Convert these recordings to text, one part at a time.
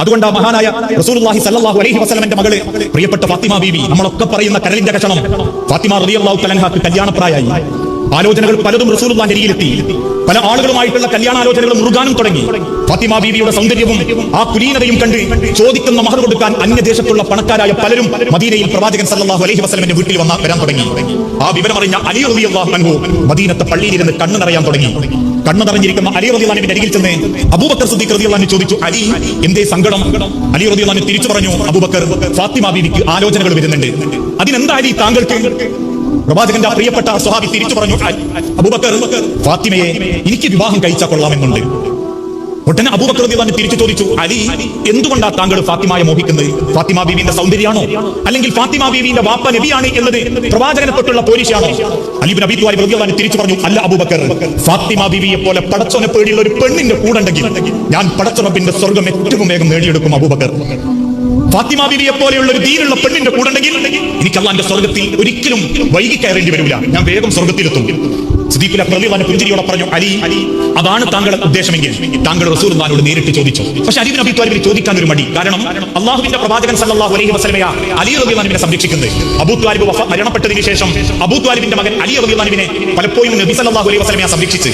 അതുകൊണ്ട് ആ മഹാനായ റസൂലുള്ളാഹി സല്ലല്ലാഹു അലൈഹി വസല്ലമന്റെ മകൾ പ്രിയപ്പെട്ട ഫാത്തിമ ബീവി നമ്മളൊക്കെ പറയുന്ന കരലിന്റെ കഷണം. ഫാത്തിമ റളിയല്ലാഹു തലൻഹാക്ക് കല്യാണപ്രായായി ആലോചനകൾ പലതും റസൂലുള്ളാന്റെ അരികിലെത്തി. പല ആളുകളുമായിട്ടുള്ള കല്യാണാലോചനകൾ മുറുകാനും തുടങ്ങി. ഫാത്തിമ ബീവിയുടെ സൗന്ദര്യവും ആ കുലീനതയും കണ്ട് ചോദിക്കുന്ന മഹർ കൊടുക്കാൻ അന്യദേശത്തുള്ള പണക്കാരായ പലരും മദീനയിൽ പ്രവാചകൻ സല്ലല്ലാഹു അലൈഹി വസല്ലമയുടെ വീട്ടിൽ വന്ന വരാൻ തുടങ്ങി. ആ വിവരമറിഞ്ഞ അലി റളിയല്ലാഹു അൻഹു മദീനത്തെ പള്ളിയിലിരുന്ന് കണ്ണു നിറയാൻ തുടങ്ങി. കണ്ണു നിറഞ്ഞിരിക്കുന്ന അലി റളിയല്ലാഹുവിന്റെ അരികിൽ ചെന്ന് അബൂബക്കർ സിദ്ദീഖ് റളിയല്ലാഹു ചോദിച്ചു അലി എന്തേ സങ്കടം? അലി റളിയല്ലാഹു തിരിച്ചു പറഞ്ഞു അബൂബക്കർ ഫാത്തിമ ബീവിക്ക് ആലോചനകൾ വരുന്നുണ്ട്. അതിനെന്താ അലി താങ്കൾക്ക്? പ്രവാചകന്റെ പ്രിയപ്പെട്ട സ്വഹാബി തിരിച്ചു പറഞ്ഞു "അ- അബൂബക്കർ ഫാത്തിമയെ എനിക്ക് വിവാഹം കഴിച്ചാൽ കൊള്ളാമെന്നുണ്ട്. ഉടനെ അബൂബക്കർ തന്നെ തിരിച്ചു ചോദിച്ചു അലി എന്തുകൊണ്ടാ താങ്കൾ ഫാത്തിമയെ മോഹിക്കുന്നത്? ഫാത്തിമ ബീവിന്റെ സൗന്ദര്യമാണോ? അല്ലെങ്കിൽ ഫാത്തിമ ബീവിന്റെ വാപ്പ നബിയാണ് എന്നത് പ്രവാചകനെ തൊട്ടുള്ള പോലീസാണോ അലിബിൻ അബി റളിയല്ലാഹു തിരിച്ചു പറഞ്ഞു അല്ല അബൂബക്കർ ഫാത്തിമ ബീവിയെ പോലെ പടച്ചോനെ പേടിയുള്ള ഒരു പെണ്ണിന്റെ കൂടെണ്ടെങ്കിൽ ഞാൻ പടച്ചറബിന്റെ സ്വർഗം ഏറ്റവും വേഗം നേടിയെടുക്കും അബൂബക്കർ. ഫാത്തിമ ബിബിയെ പോലെയുള്ള ഒരു ദീനുള്ള പെണ്ണിന്റെ കൂടെ ഉണ്ടെങ്കിൽ എനിക്ക് അള്ളാന്റെ സ്വർഗത്തിൽ ഒരിക്കലും വൈകി കയറേണ്ടി വരില്ല. ഞാൻ വേഗം സ്വർഗത്തിലെത്തും സുദീപിലെ പ്രതിവാന്റെ പുഞ്ചിരിയോടെ പറഞ്ഞു അലി അതാണ് താങ്കളുടെ ഉദ്ദേശമെങ്കിൽ. താങ്കൾ റസൂലുള്ളാഹിനോട് നേരിട്ട് ചോദിച്ചു. പക്ഷെ അലി നബി ത്വാലിബിന് ചോദിക്കാൻ ഒരു മടി. കാരണം അള്ളാഹുവിന്റെ പ്രവാചകൻ സല്ലല്ലാഹു അലൈഹി വസ്ലമയ അലി റളിയല്ലാഹുവിനെ സംരക്ഷിക്കുന്നത്. അബൂ ത്വാലിബ് വഫ മരണപ്പെട്ടതിന് ശേഷം അബൂ ത്വാലിബിന്റെ മകൻ അലി റളിയല്ലാഹുവിനെ പലപ്പോഴും നബി സല്ലല്ലാഹു അലൈഹി വസ്ലമയ സംരക്ഷിച്ച്.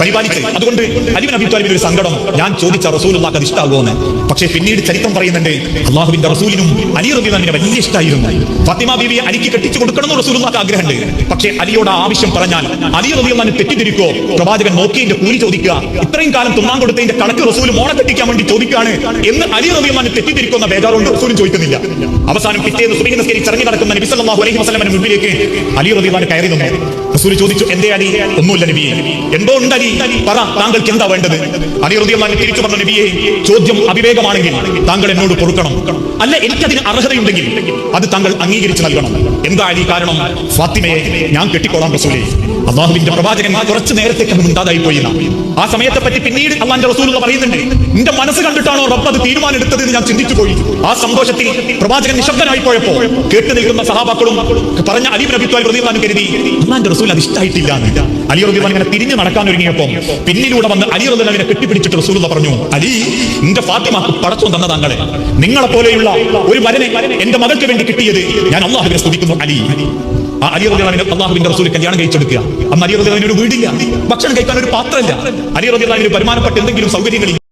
പരിപാലിച്ച്. അതുകൊണ്ട് അലി നബി ത്വാലിബിന് ഒരു സങ്കടം. ഞാൻ ചോദിച്ച റസൂലുള്ളാക്ക് അത് ഇഷ്ടമാകുമെന്ന് പക്ഷേ പിന്നീട് ചരിത്രം പറയുന്നുണ്ട് അള്ളാഹുവിന്റെ റസൂലിനും അലി റളിയല്ലാഹുവിനെ വലിയ ഇഷ്ടമായിരുന്നു ഫത്തിമ ബിബിയെ അലിക്ക് കെട്ടിച്ചു കൊടുക്കണമെന്ന് റസൂലുള്ളാക്ക് ആഗ്രഹമുണ്ട്. പക്ഷേ അലിയോട് ആവശ്യം പറഞ്ഞാൽ അലി റബിയുള്ള തെറ്റിദ്ധരിക്കോ? പ്രവാചകൻ നോക്കിയതിന്റെ കൂലി ചോദിക്കുക. ഇത്രയും കാലം തുമ്മാൻ കൊടുത്തതിന്റെ കണക്ക് റസൂൽ മോണെ കെട്ടിക്കാൻ വേണ്ടി ചോദിക്കുകയാണ് എന്ന് അലി റബിയുള്ള തെറ്റിദ്ധരിക്കുന്ന ബേജാറുണ്ട് റസൂലും ചോദിക്കുന്നില്ല. അവസാനം പിറ്റേന്ന് സുബഹി നിസ്കരിച്ച് ഇറങ്ങി നടക്കുന്ന നബി സല്ലല്ലാഹു അലൈഹി വസല്ലമയുടെ മുമ്പിലേക്ക് അലി റബിയുള്ള കയറി നിന്നു. റസൂൽ ചോദിച്ചു എന്തേ അലി ഒന്നുമില്ല നബിയെ. എന്തോ ഉണ്ട് അടി? പറ താങ്കൾക്ക് എന്താ വേണ്ടത്? അലി റളിയല്ലാഹു തിരിച്ചു പറഞ്ഞ നബിയെ ചോദ്യം അവിവേകമാണെങ്കിൽ താങ്കൾ എന്നോട് പൊറുക്കണം. അല്ല എനിക്കതിന് അർഹതയുണ്ടെങ്കിൽ അത് താങ്കൾ അംഗീകരിച്ച് നൽകണം. എന്താ അലി കാരണം ഫാത്തിമയെ ഞാൻ കെട്ടിക്കോളാം റസൂലേ. അള്ളാഹുവിന്റെ പ്രവാചകൻ കുറച്ചു നേരത്തേക്ക് അത് പോയി ആ സമയത്തെ പറ്റി പിന്നീട് അള്ളാന്റെ റസൂലുള്ള പറയുന്നുണ്ട് നിന്റെ മനസ്സ് കണ്ടിട്ടാണോ റബ്ബ് അത് തീരുമാനം എടുത്തത് എന്ന് ഞാൻ ചിന്തിച്ചു പോയി ആ സന്തോഷത്തിൽ പ്രവാചകൻ നിശബ്ദനായി പോയപ്പോ കേട്ട് നിൽക്കുന്ന സഹാബാക്കളും പറഞ്ഞ അലി നബി പ്രതിമാനം കരുതി അള്ളാന്റെ റസൂൽ അത് ഇഷ്ടമായിട്ടില്ല. അലി റബി ഇങ്ങനെ തിരിഞ്ഞു നടക്കാൻ ഒരുങ്ങിയപ്പോ പിന്നിലൂടെ വന്ന് അലി റബിനെ കെട്ടിപ്പിടിച്ചിട്ട് റസൂലുള്ള പറഞ്ഞു അലി നിന്റെ ഫാത്തിമാക്ക് പടച്ചു തന്ന താങ്കളെ നിങ്ങളെ പോലെയുള്ള ഒരു വരനെ എന്റെ മകൾക്ക് വേണ്ടി കിട്ടിയത് ഞാൻ അള്ളാഹുവിനെ സ്തുതിക്കുന്നു അലി. ആ അലി റബിമാൻ അള്ളാഹുവിന്റെ റസൂൽ കല്യാണം കഴിച്ചെടുക്കുക. അന്ന് അലി ഒരു വീടില്ല. ഭക്ഷണം കഴിക്കാൻ ഒരു പാത്രമില്ല. അലി റബിന് വരുമാനപ്പെട്ട എന്തെങ്കിലും സൗകര്യങ്ങൾ